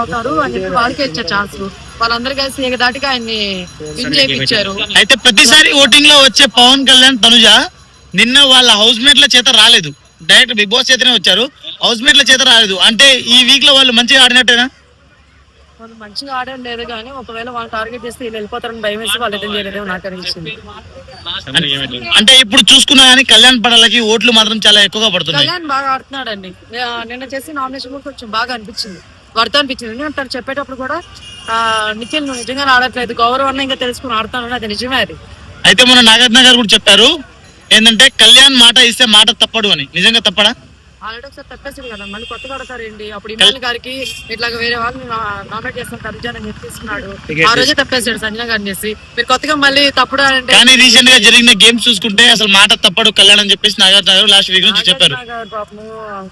అవుతారు అని చెప్పి వాళ్ళకే ఇచ్చే ఛాన్స్ వాళ్ళందరూ కలిసి ఏకదాటిగా ఆయన్ని విన్ చేయించారు. అయితే ప్రతిసారి ఓటింగ్లో వచ్చే పవన్ కళ్యాణ్ తనుజ నిన్న వాళ్ళ హౌస్ మేట్ల చేత రాలేదు. డైరెక్ట్ బిగ్ బాస్ చేతనే వచ్చారు. హౌస్ మేట్ల చేత రాలేదు. అంటే ఈ వీక్లో వాళ్ళు మంచిగా ఆడినట్టేనా? వాళ్ళు మంచిగా ఆడడం లేదు కానీ ఒకవేళ వాళ్ళు టార్గెట్ చేస్తే వీళ్ళు వెళ్ళిపోతారని భయం వేసి వాళ్ళు ఏం చేయలేదేమో నాకు అనిపించింది. అంటే ఇప్పుడు చూసుకున్నా కానీ కళ్యాణ్ పడాలకి ఓట్లు మాత్రం చాలా ఎక్కువగా పడుతున్నాయి. కళ్యాణ్ బాగా ఆడుతున్నాడండి. నిన్న చేసి నామినేషన్ కూడా కొంచెం బాగా అనిపించింది. వర్త అనిపించింది. తను చెప్పేటప్పుడు కూడా ఆ, నిఖిల్ నువ్వు నిజంగా ఆడట్లేదు. గౌరవం ఇంకా తెలుసుకుని ఆడుతాను అది నిజమే అది. అయితే మన నాగార్జున గారు కూడా చెప్పారు ఏంటంటే కళ్యాణ్ మాట ఇస్తే మాట తప్పడు అని. నిజంగా తప్పడా? ఆల్రెడీ ఒకసారి తప్పేసారు కదా మళ్ళీ కొత్తగా ఆడతారేంటి అప్పుడు ఇమాన్ గారికి ఇట్లా వేరే వాళ్ళని నామినేట్ చేస్తాను తనుజాన్ అని చెప్పేస్తున్నాడు ఆ రోజే తప్పేసాడు సంజన గారిని చేసి మీరు కొత్తగా మళ్ళీ తప్పుడు అంటే కానీ రీసెంట్గా జరిగిన గేమ్స్ చూసుకుంటే అసలు మాట తప్పడు కళ్యాణ్ అని చెప్పేసి నాగార్జున గారు లాస్ట్ వీక్ నుంచి చెప్పారు. పాపము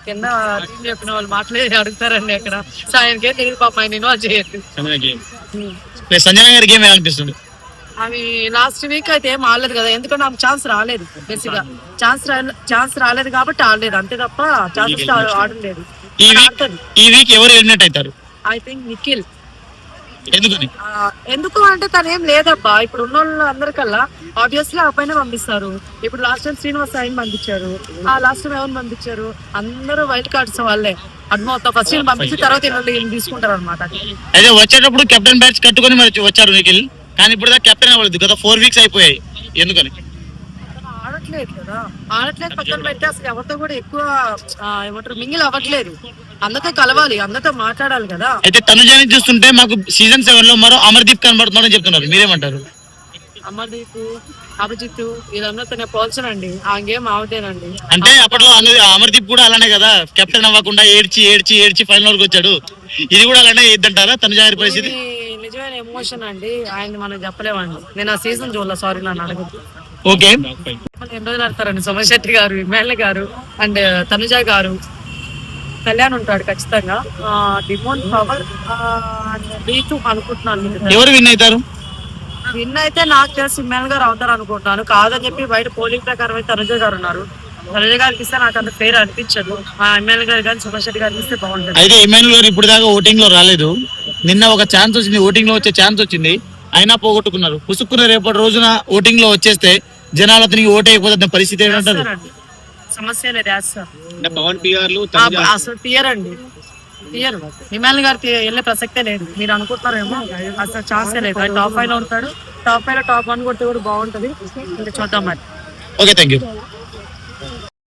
కింద టీం చెప్పిన వాళ్ళు మాటలే అడుగుతారండి అక్కడ. సో ఆయనకేం తెలియదు పాపం ఆయన ఇన్వాల్వ్ చేయొద్దు. సంజన గారి గేమ్ ఎలా అనిపిస్తుంది? అవి లాస్ట్ వీక్ అయితే ఏం ఆడలేదు కదా ఎందుకంటే నాకు ఛాన్స్ రాలేదు బేసిక్గా ఛాన్స్ ఛాన్స్ రాలేదు కాబట్టి ఆడలేదు అంతే తప్ప ఛాన్స్ ఆడలేదు. ఈ వీక్ ఎవరు ఎలిమినేట్ అవుతారు? I think Nikhil. ఎందుకు అంటే తను ఏం లేదబ్బా ఇప్పుడు ఉన్న వాళ్ళు అందరికల్లా ఆబ్వియస్లీ ఆ పైన పంపిస్తారు. ఇప్పుడు లాస్ట్ టైం శ్రీనివాస్ ఆయన పంపించారు. ఆ లాస్ట్ టైం ఎవరిని పంపించారు? అందరూ వైల్డ్ కార్డ్స్ వాళ్ళే. అర్థమవుతా ఫస్ట్ పంపించి తర్వాత తీసుకుంటారు అనమాట అయితే వచ్చేటప్పుడు కెప్టెన్ బ్యాచ్ కట్టుకొని మరి వచ్చారు నిఖిల్? కానీ ఇప్పుడు దాకా కెప్టెన్ అవ్వలేదు. గత ఫోర్ వీక్స్ అయిపోయాయి. ఎందుకని? ఆడట్లేదు కదా. ఆడట్లేదు పక్కన పెట్టి అసలు ఎవరితో కూడా ఎక్కువ ఆ, ఏమంటారు మింగిల్ అవ్వట్లేదు. అందరితో కలవాలి అందరితో మాట్లాడాలి కదా. అయితే తనుజాని చూస్తుంటే మాకు సీజన్ సెవెన్లో మరో అమర్దీప్ కనబడుతున్నాడని చెప్తున్నారు. మీరేమంటారు? అమర్దీప్ అభిజిత్ వీళ్ళందరితో నేను పోల్చనండి. ఆ గేమ్ అంటే అప్పట్లో అన్నది అమర్దీప్ కూడా అలానే కదా. కెప్టెన్ అవ్వకుండా ఏడ్చి ఏడ్చి ఏడ్చి ఫైనల్ వరకు వచ్చాడు. ఇది కూడా అలానే ఇద్దంటారా తనుజా గారి పరిస్థితి? ఇది ఎమోషన్ అండి. ఆయన మనం చెప్పలేమండి. నేను ఆ సీజన్ చూడలే సారీ నన్ను అడగదు ఓకే. ఎన్ని రోజులు ఆడతారండి? సోమశెట్టి శెట్టి గారు ఎమ్మెల్యే గారు అండ్ తనుజ గారు. కళ్యాణ్ ఉంటాడు ఖచ్చితంగా. డిమోన్ పవర్ రీతు అనుకుంటున్నాను ఎవరు విన్ అవుతారు? విన్ అయితే నాకు తెలిసి ఇమ్మాన్ గారు అవుతారు అనుకుంటున్నాను. కాదని చెప్పి బయట పోలింగ్ ప్రకారం అయితే తనుజ గారు ఉన్నారు. తనుజ గారికి ఇస్తే నాకు అంత ఫేర్ అనిపించదు. ఆ ఎమ్మెల్యే గారు కానీ సుభాష్ రెడ్డి గారికి ఇస్తే బాగుంటుంది. అయితే ఇమానుల్ గారు ఇప్పుడు దాకా ఓటింగ్లో రాలేదు. నిన్న ఒక ఛాన్స్ వచ్చింది ఓటింగ్లో వచ్చే ఛాన్స్ వచ్చింది. అయినా పోగొట్టుకున్నారు. పుసుక్కున్న రేపటి రోజున ఓటింగ్లో వచ్చేస్తే జనాలు అతనికి ఓటు అయిపోతున్న పరిస్థితి ఏంటంటారు. సమస్య లేదు పవన్ పిఆర్లు అసలు తీయర్ అండి. తీయరు హిమాల్ గారికి వెళ్ళే ప్రసక్తే లేదు. మీరు అనుకుంటున్నారేమో? అసలు ఛాన్సే లేదు. టాప్ ఫైవ్లో ఉంటాడు. టాప్ ఫైవ్లో టాప్ వన్ కొడితే కూడా బాగుంటది. ఇంకా చూద్దాం మరి. Okay thank you